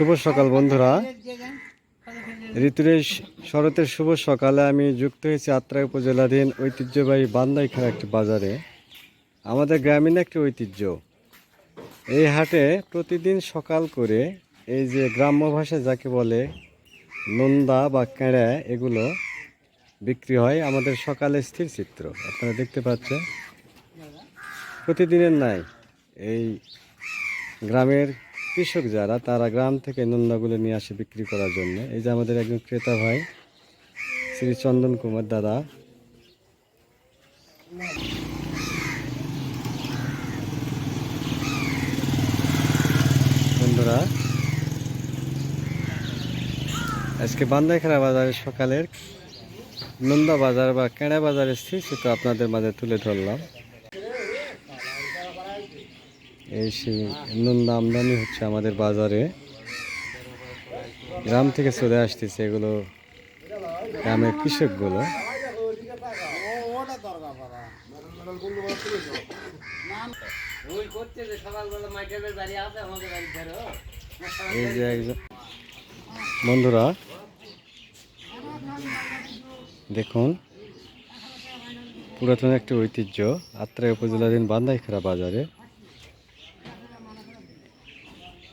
শুভ সকাল, বন্ধুরা। ঋতুরেশ শরতের শুভ সকালে আমি যুক্ত হয়েছি আত্রাই উপজেলাধীন ঐতিহ্যবাহী বান্দাইখার একটি বাজারে। আমাদের গ্রামীণ একটি ঐতিহ্য। এই হাটে প্রতিদিন সকাল করে এই যে গ্রাম্য ভাষায় যাকে বলে নন্দা বা কেঁড়া, এগুলো বিক্রি হয় আমাদের সকালে স্থির চিত্র। আপনারা দেখতে পাচ্ছেন। প্রতিদিনের নাই এই গ্রামের কৃষক যারা, তারা গ্রাম থেকে নন্দাগুলো নিয়ে আসে বিক্রি করার জন্য। এই যে আমাদের একজন ক্রেতা ভাই, শ্রী চন্দন কুমার দাদা। বন্ধুরা, আজকে বান্দাইখানা বাজারের সকালের নন্দা বাজার বা কেড়া বাজারের স্থিতিচিত্র আপনাদের মাঝে তুলে ধরলাম। এই সেই নন্দা আমদানি হচ্ছে আমাদের বাজারে। গ্রাম থেকে চলে আসতেছে এগুলো গ্রামের কৃষকগুলো। এই যে একজন বন্ধুরা, দেখুন, পুরাতন একটি ঐতিহ্য, আত্রাই উপজেলাধীন বান্দাইখারা বাজারে।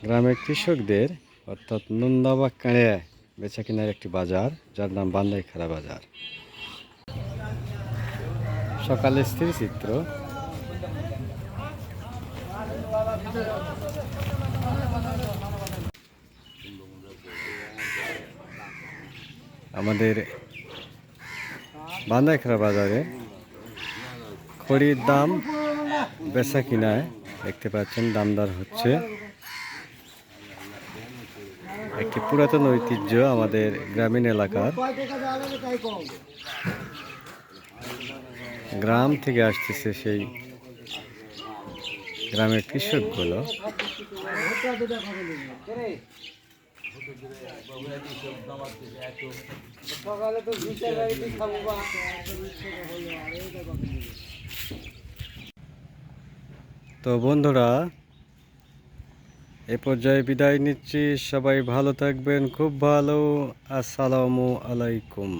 গ্রামের কৃষকদের, অর্থাৎ নন্দা বা কাঁড়ে বেচা কেনার একটি বাজার, যার নাম বান্দাইখারা বাজার। সকালে স্থির চিত্র। আমাদের বান্দাইখারা বাজারে খড়ির দাম বেচা কিনায় দেখতে পাচ্ছেন, দামদার হচ্ছে একটি পুরাতন ঐতিহ্য আমাদের গ্রামীণ এলাকার। গ্রাম থেকে আসতেছে সেই গ্রামের কৃষকগুলো। তো বন্ধুরা এ পর্যায়ে বিদায় নিচ্ছি। সবাই ভালো থাকবেন খুব ভালো। আসসালামু আলাইকুম।